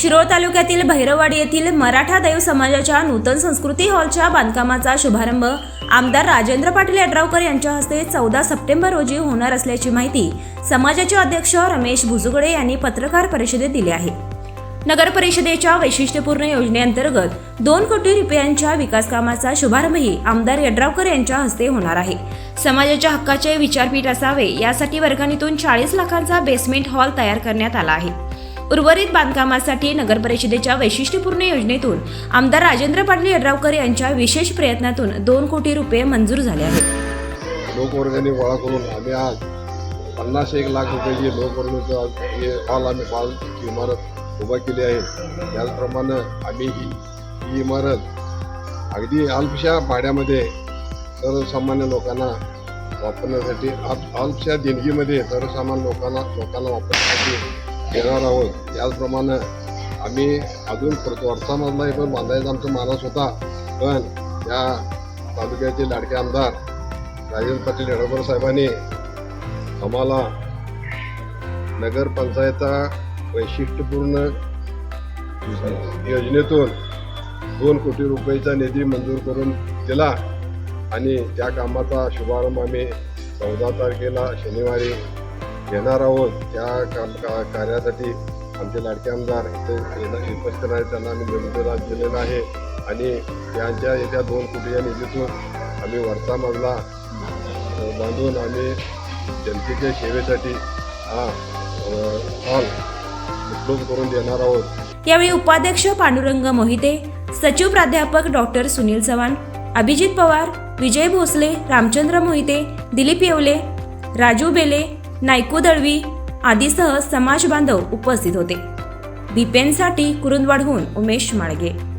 शिरोळ तालुक्यातील भैरववाडी येथील मराठा दैव समाजाच्या नूतन संस्कृती हॉलच्या बांधकामाचा शुभारंभ आमदार राजेंद्र पाटील यड्रावकर यांच्या हस्ते चौदा सप्टेंबर रोजी होणार असल्याची माहिती समाजाचे अध्यक्ष रमेश भुजुगडे यांनी पत्रकार परिषदेत दिली आहे. नगर परिषदेच्या वैशिष्ट्यपूर्ण योजनेअंतर्गत दोन कोटी रुपयांच्या विकास कामाचा शुभारंभही आमदार यड्रावकर यांच्या हस्ते होणार आहे. समाजाच्या हक्काचे विचारपीठ असावे यासाठी वर्गणीतून चाळीस लाखांचा बेसमेंट हॉल तयार करण्यात आला आहे. उर्वरित बांधकामासाठी नगर परिषदेच्या वैशिष्ट्यपूर्ण योजनेतून आमदार राजेंद्र पाटील यड्रावकर यांच्या विशेष प्रयत्नातून दोन कोटी रुपये मंजूर झाले आहेत. लोकवर्गणी गोळा करून आम्ही आज पन्नास एक लाख रुपयाची लोकवर्गणीचं हॉल आम्ही इमारत उभा केली आहे. त्याचप्रमाणे आम्ही ही ही इमारत अगदी अल्पशा भाड्यामध्ये सर्वसामान्य लोकांना वापरण्यासाठी अल्पशा देणगीमध्ये सर्वसामान्य लोकांना लोकांना वापरण्यासाठी देणार आहोत. त्याचप्रमाणे आम्ही अजून परत वर्षामधला पण बांधायचा आमचा मानस होता. पण या तालुक्याचे लाडके आमदार राजेंद्र पाटील येडोकर साहेबांनी आम्हाला नगरपंचायता वैशिष्ट्यपूर्ण योजनेतून दोन कोटी रुपयाचा निधी मंजूर करून दिला आणि त्या कामाचा शुभारंभ आम्ही चौदा तारखेला शनिवारी घेणार आहोत त्या काम का कार्यासाठी आमचे लाडके आमदार इथे येणं- उपस्थित आहेत. त्यांना आम्ही निमंत्रण दिलेलं आहे. आणि त्यांच्या येत्या दोन कोटीच्या निधीतून आम्ही वरचा मजला बांधून आम्ही जनतेच्या सेवेसाठी हा हॉल उपलब्ध करून देणार आहोत. यावेळी उपाध्यक्ष पांडुरंग मोहिते सचिव प्राध्यापक डॉक्टर सुनील चव्हाण अभिजित पवार विजय भोसले रामचंद्र मोहिते दिलीप येवले राजू बेले नायको दळवी आदीसह समाज बांधव उपस्थित होते. बीपेनसाठी कुरुंदवाडहून उमेश माळगे.